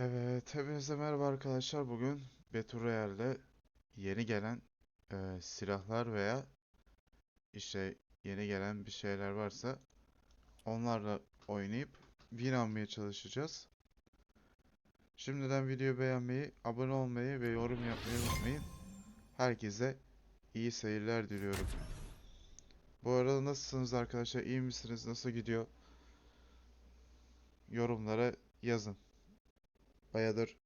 Evet, hepinize merhaba arkadaşlar. Bugün Battle Royale'de yeni gelen e, silahlar veya işte yeni gelen bir şeyler varsa onlarla oynayıp win almaya çalışacağız. Şimdiden videoyu beğenmeyi, abone olmayı ve yorum yapmayı unutmayın. Herkese iyi seyirler diliyorum. Bu arada nasılsınız arkadaşlar? İyi misiniz? Nasıl gidiyor? Yorumlara yazın. Bayağıdır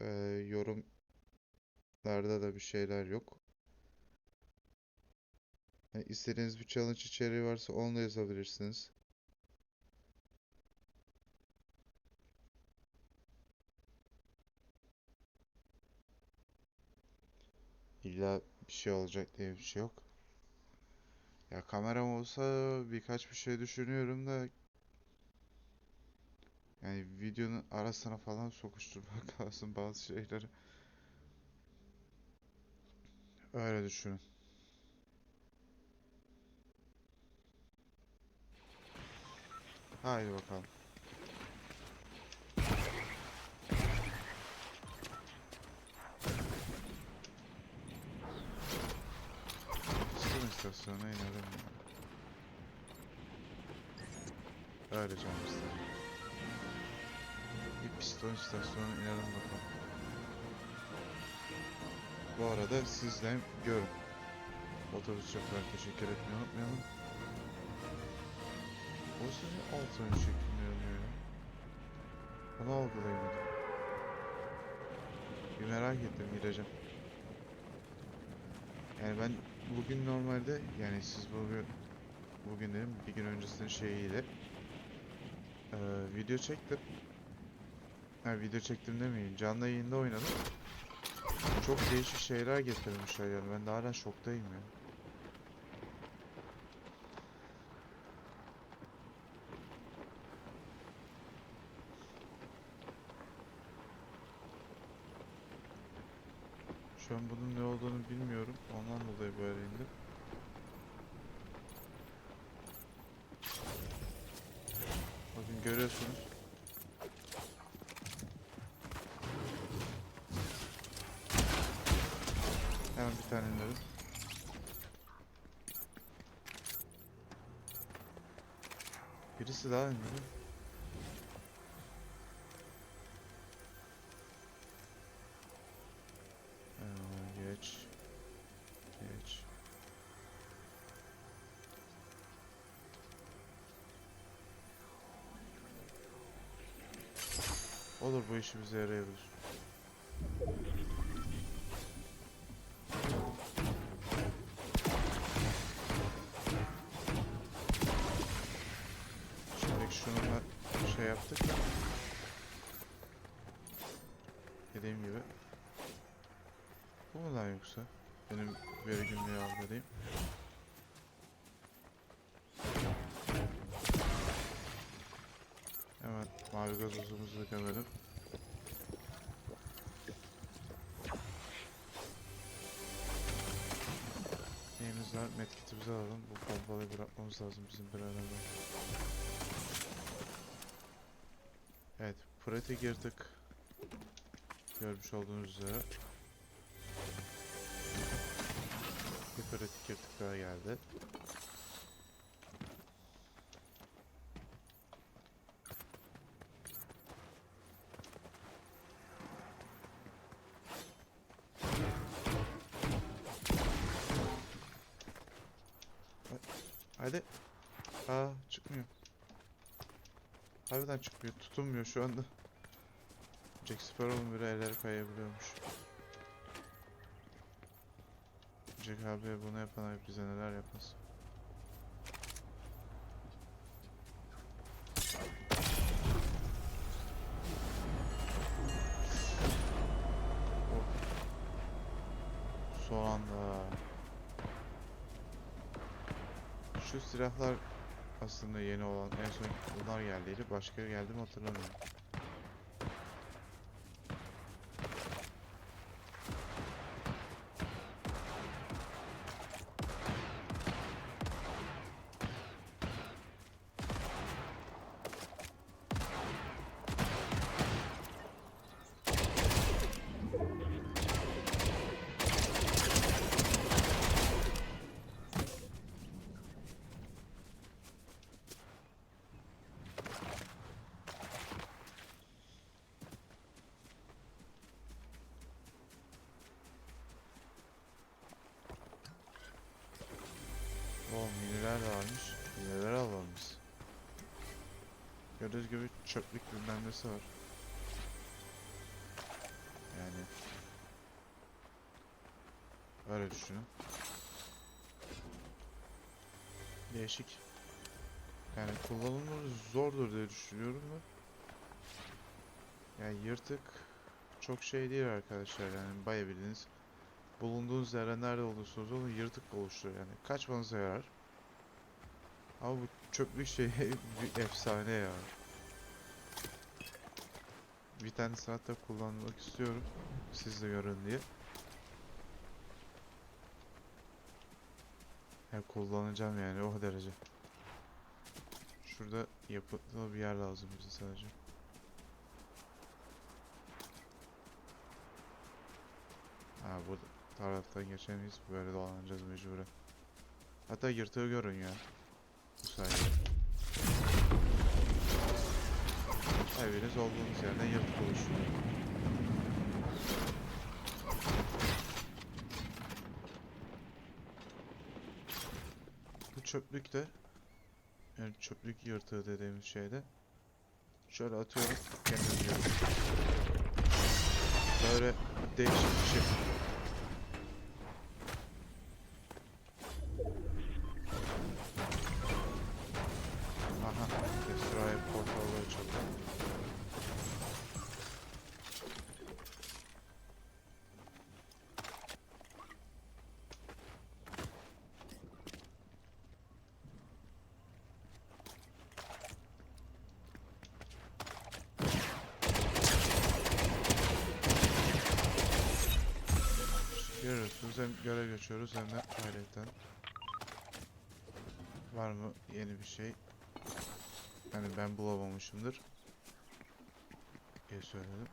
eee, yorumlarda da bir şeyler yok. Yani istediğiniz bir challenge içeriği varsa onu da yazabilirsiniz. İlla bir şey olacak diye bir şey yok. Ya kameram olsa birkaç bir şey düşünüyorum da yani videonun arasına falan sokuşturmak lazım bazı şeyleri. Öyle düşünün. Haydi bakalım. Piston istasyonuna inelim. Öyle canım istedim. Piston istasyonuna inelim bakalım. Bu arada siz de görün. Otobüs şoförü teşekkür etmeyi unutmayalım. O seni altın şeklinde yanıyor ya. Onu algılayamadım. Bir merak ettim gireceğim. Yani ben bugün normalde yani siz bugün bugün dedim bir gün öncesinin şeyiyle eee, video çektim. Ha video çektim demeyin canlı yayında oynadım. Çok değişik şeyler getirmişler yani ben de hala şoktayım ya. Şu an bunun ne olduğunu bilmiyorum. Ondan dolayı böyle indim. Bakın görüyorsunuz. Hemen bir tane indirdim. Birisi daha. Ee, geç. Geç. Olur bu işi bize yarayabilir. Yoksa? Benim veri günlüğü algılayayım. Hemen mavi gazozumuzu da gömelim. Neyimiz var? Medkitimizi alalım. Bu pompayı bırakmamız lazım bizim bir evvel. Evet, prate girdik. Görmüş olduğunuz üzere. Daha geldi. Hadi. Aa çıkmıyor. Harbiden çıkmıyor. Tutunmuyor şu anda. Jack Sparrow'un bile elleri kayabiliyormuş. Jack abi bunu yapan abi bize neler yapmaz. Oh. Şu silahlar aslında yeni olan en son bunlar geldiydi. Başka geldi mi hatırlamıyorum. Gibi çöplük bilmem nesi var. Yani öyle düşünün. Değişik. Yani kullanımı zordur diye düşünüyorum da. Yani yırtık çok şey değil arkadaşlar yani bayağı bildiğiniz bulunduğunuz yerde nerede olursanız olun yırtık oluşturuyor yani kaçmanıza yarar. Ama bu çöplük şey bir efsane ya. Bir tane hatta kullanmak istiyorum. Siz de görün diye. Ya kullanacağım yani o derece. Şurada yapılı bir yer lazım bize sadece. Ha bu taraftan geçemeyiz. Böyle dolanacağız mecburen. Hatta yırtığı görün ya. Bu sayede. Eviniz olduğunuz yerden oluşuyor. Bu çöplük de yani çöplük yırtığı dediğimiz şeyde şöyle atıyorum kendim yiyorum. Böyle değişik bir şey. Görüyorsunuz hem görev geçiyoruz hem de ayrıca var mı yeni bir şey? Yani ben bulamamışımdır diye söyledim.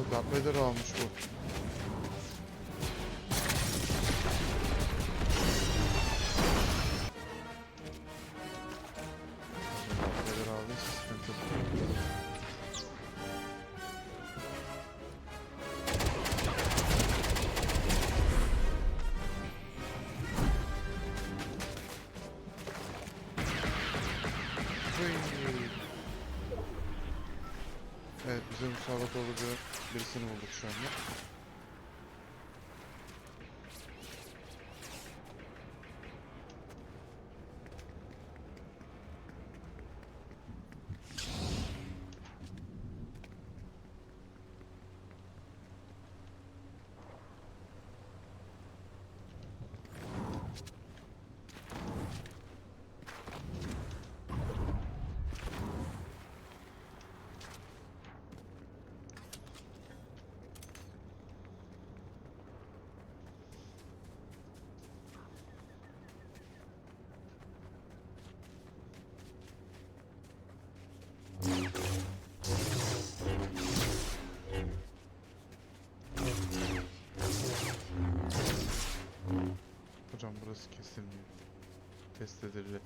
Allah Darth almış bu. Darth Vader. Evet bize musallat olacağı birisini bulduk şu anda. Kesilmiyor. Test edildi.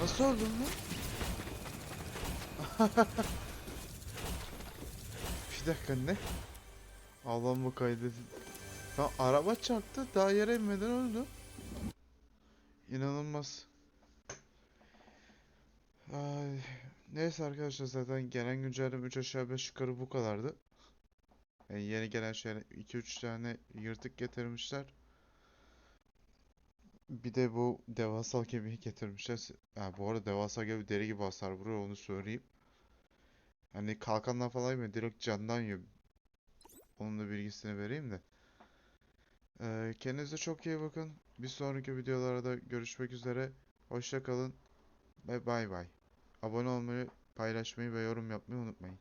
Nasıl öldün? Bir dakika ne? Allah'ım bu kaydedin. Lan araba çarptı daha yere inmeden öldü. İnanılmaz. Ay. Neyse arkadaşlar zaten gelen güncelleme 3 aşağı 5 yukarı bu kadardı. Yani yeni gelen şeyler 2-3 tane yırtık getirmişler. Bir de bu devasal gemiyi getirmişler. Ha, bu arada devasal gemi deri gibi hasar vuruyor onu söyleyeyim. Hani kalkandan falan yemiyor direkt candan yiyor. Onun da bilgisini vereyim de. Ee, kendinize çok iyi bakın. Bir sonraki videolarda görüşmek üzere. Hoşça kalın ve bay bay. Abone olmayı, paylaşmayı ve yorum yapmayı unutmayın.